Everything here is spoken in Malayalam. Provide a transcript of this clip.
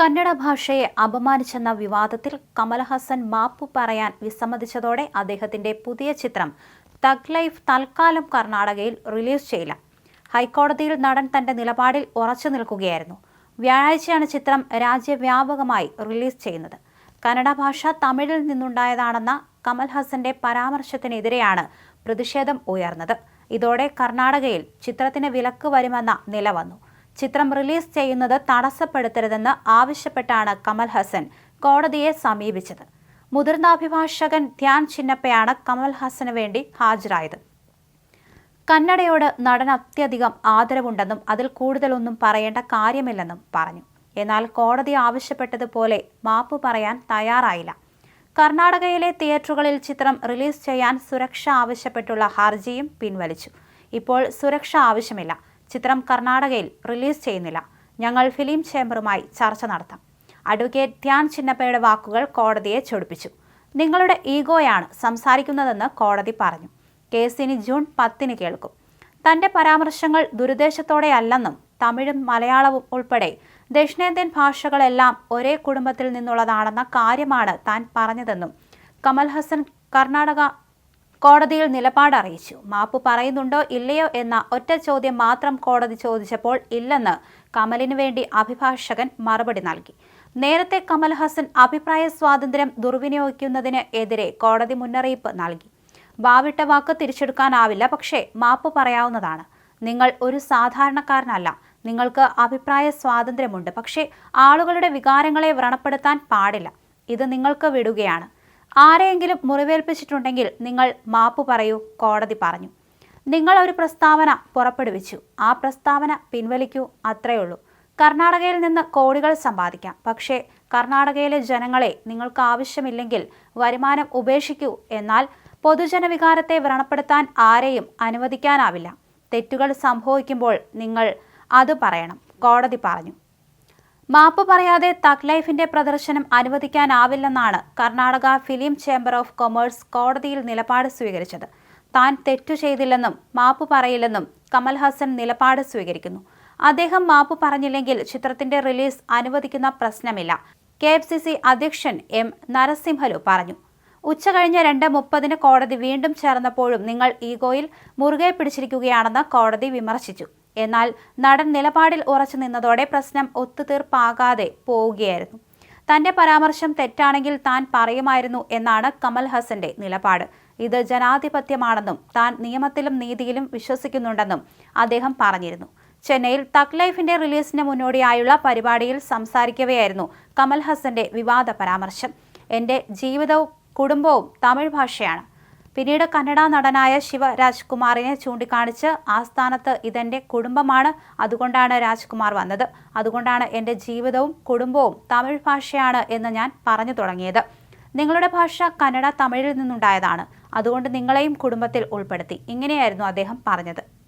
കന്നഡ ഭാഷയെ അപമാനിച്ചെന്ന വിവാദത്തിൽ കമൽഹാസൻ മാപ്പു പറയാൻ വിസമ്മതിച്ചതോടെ അദ്ദേഹത്തിന്റെ പുതിയ ചിത്രം തഗ് ലൈഫ് തൽക്കാലം കർണാടകയിൽ റിലീസ് ചെയ്യില്ല. ഹൈക്കോടതിയിൽ നടൻ തന്റെ നിലപാടിൽ ഉറച്ചു നിൽക്കുകയായിരുന്നു. വ്യാഴാഴ്ചയാണ് ചിത്രം രാജ്യവ്യാപകമായി റിലീസ് ചെയ്യുന്നത്. കന്നഡ ഭാഷ തമിഴിൽ നിന്നുണ്ടായതാണെന്ന കമൽഹാസന്റെ പരാമർശത്തിനെതിരെയാണ് പ്രതിഷേധം ഉയർന്നത്. ഇതോടെ കർണാടകയിൽ ചിത്രത്തിന് വിലക്ക് വരുമെന്ന നില വന്നു. ചിത്രം റിലീസ് ചെയ്യുന്നത് തടസ്സപ്പെടുത്തരുതെന്ന് ആവശ്യപ്പെട്ടാണ് കമൽ ഹസൻ കോടതിയെ സമീപിച്ചത്. മുതിർന്ന അഭിഭാഷകൻ ധ്യാൻ ചിന്നപ്പയാണ് കമൽ ഹസന് വേണ്ടി ഹാജരായത്. കന്നഡയോട് നടൻ അത്യധികം ആദരവുണ്ടെന്നും അതിൽ കൂടുതലൊന്നും പറയേണ്ട കാര്യമില്ലെന്നും പറഞ്ഞു. എന്നാൽ കോടതി ആവശ്യപ്പെട്ടതുപോലെ മാപ്പ് പറയാൻ തയ്യാറായില്ല. കർണാടകയിലെ തിയേറ്ററുകളിൽ ചിത്രം റിലീസ് ചെയ്യാൻ സുരക്ഷ ആവശ്യപ്പെട്ടുള്ള ഹർജിയും പിൻവലിച്ചു. ഇപ്പോൾ സുരക്ഷ ആവശ്യമില്ല. ചിത്രം കർണാടകയിൽ റിലീസ് ചെയ്യുന്നില്ല. ഞങ്ങൾ ഫിലിം ചേംബറുമായി ചർച്ച നടത്താം. അഡ്വക്കേറ്റ് ധ്യാൻ ചിന്നപ്പയുടെ വാക്കുകൾ കോടതിയെ ചൊടിപ്പിച്ചു. നിങ്ങളുടെ ഈഗോയാണ് സംസാരിക്കുന്നതെന്ന് കോടതി പറഞ്ഞു. കേസ് ഇനി ജൂൺ പത്തിന് കേൾക്കും. തന്റെ പരാമർശങ്ങൾ ദുരുദ്ദേശത്തോടെയല്ലെന്നും തമിഴും മലയാളവും ഉൾപ്പെടെ ദക്ഷിണേന്ത്യൻ ഭാഷകളെല്ലാം ഒരേ കുടുംബത്തിൽ നിന്നുള്ളതാണെന്ന കാര്യമാണ് താൻ പറഞ്ഞതെന്നും കമൽ ഹസൻ കർണാടക കോടതിയിൽ നിലപാട് അറിയിച്ചു. മാപ്പ് പറയുന്നുണ്ടോ ഇല്ലയോ എന്ന ഒറ്റ ചോദ്യം മാത്രം കോടതി ചോദിച്ചപ്പോൾ ഇല്ലെന്ന് കമലിനു വേണ്ടി അഭിഭാഷകൻ മറുപടി നൽകി. നേരത്തെ കമൽ ഹസൻ അഭിപ്രായ സ്വാതന്ത്ര്യം ദുർവിനിയോഗിക്കുന്നതിന് എതിരെ കോടതി മുന്നറിയിപ്പ് നൽകി. വാവിട്ട വാക്ക് തിരിച്ചെടുക്കാനാവില്ല പക്ഷേ മാപ്പ് പറയാവുന്നതാണ്. നിങ്ങൾ ഒരു സാധാരണക്കാരനല്ല. നിങ്ങൾക്ക് അഭിപ്രായ സ്വാതന്ത്ര്യമുണ്ട് പക്ഷേ ആളുകളുടെ വികാരങ്ങളെ വ്രണപ്പെടുത്താൻ പാടില്ല. ഇത് നിങ്ങൾക്ക് വിടുകയാണ്. ആരെയെങ്കിലും മുറിവേൽപ്പിച്ചിട്ടുണ്ടെങ്കിൽ നിങ്ങൾ മാപ്പ് പറയൂ കോടതി പറഞ്ഞു. നിങ്ങൾ ഒരു പ്രസ്താവന പുറപ്പെടുവിച്ചു. ആ പ്രസ്താവന പിൻവലിക്കൂ അത്രയുള്ളൂ കർണാടകയിൽ നിന്ന് കോടികൾ സമ്പാദിക്കാം. പക്ഷേ കർണാടകയിലെ ജനങ്ങളെ നിങ്ങൾക്ക് ആവശ്യമില്ലെങ്കിൽ വരുമാനം ഉപേക്ഷിക്കൂ. എന്നാൽ പൊതുജനവികാരത്തെ വ്രണപ്പെടുത്താൻ ആരെയും അനുവദിക്കാനാവില്ല. തെറ്റുകൾ സംഭവിക്കുമ്പോൾ നിങ്ങൾ അത് പറയണം. കോടതി പറഞ്ഞു. മാപ്പ് പറയാതെ തക് ലൈഫിന്റെ പ്രദർശനം അനുവദിക്കാനാവില്ലെന്നാണ് Karnataka film chamber of commerce കോടതിയിൽ നിലപാട് സ്വീകരിച്ചത്. താൻ തെറ്റു ചെയ്തില്ലെന്നും മാപ്പ് പറയില്ലെന്നും കമൽഹാസൻ നിലപാട് സ്വീകരിക്കുന്നു. അദ്ദേഹം മാപ്പ് പറഞ്ഞില്ലെങ്കിൽ ചിത്രത്തിന്റെ റിലീസ് അനുവദിക്കുന്ന പ്രശ്നമില്ല കെ എഫ് സി സി അധ്യക്ഷൻ എം നരസിംഹലു പറഞ്ഞു. ഉച്ച കഴിഞ്ഞ രണ്ട് മുപ്പതിന് കോടതി വീണ്ടും ചേർന്നപ്പോഴും നിങ്ങൾ ഈഗോയിൽ മുറുകെ പിടിച്ചിരിക്കുകയാണെന്ന് കോടതി വിമർശിച്ചു. എന്നാൽ നടൻ നിലപാടിൽ ഉറച്ചു നിന്നതോടെ പ്രശ്നം ഒത്തുതീർപ്പാകാതെ പോവുകയായിരുന്നു. തന്റെ പരാമർശം തെറ്റാണെങ്കിൽ താൻ പറയുമായിരുന്നു എന്നാണ് കമൽ ഹസന്റെ നിലപാട്. ഇത് ജനാധിപത്യമാണെന്നും താൻ നിയമത്തിലും നീതിയിലും വിശ്വസിക്കുന്നുണ്ടെന്നും അദ്ദേഹം പറഞ്ഞിരുന്നു. ചെന്നൈയിൽ തക് ലൈഫിന്റെ റിലീസിന് മുന്നോടിയായുള്ള പരിപാടിയിൽ സംസാരിക്കവെയായിരുന്നു കമൽ ഹസന്റെ വിവാദ പരാമർശം. എന്റെ ജീവിതവും കുടുംബവും തമിഴ് ഭാഷയാണ്. പിന്നീട് കന്നഡ നടനായ ശിവ രാജ്കുമാറിനെ ചൂണ്ടിക്കാണിച്ച് ആ സ്ഥാനത്ത് ഇതെന്റെ കുടുംബമാണ്. അതുകൊണ്ടാണ് രാജ്കുമാർ വന്നത്. അതുകൊണ്ടാണ് എന്റെ ജീവിതവും കുടുംബവും തമിഴ് ഭാഷയാണ് എന്ന് ഞാൻ പറഞ്ഞു തുടങ്ങിയത്. നിങ്ങളുടെ ഭാഷ കന്നഡ തമിഴിൽ നിന്നുണ്ടായതാണ്. അതുകൊണ്ട് നിങ്ങളെയും കുടുംബത്തിൽ ഉൾപ്പെടുത്തി. ഇങ്ങനെയായിരുന്നു അദ്ദേഹം പറഞ്ഞത്.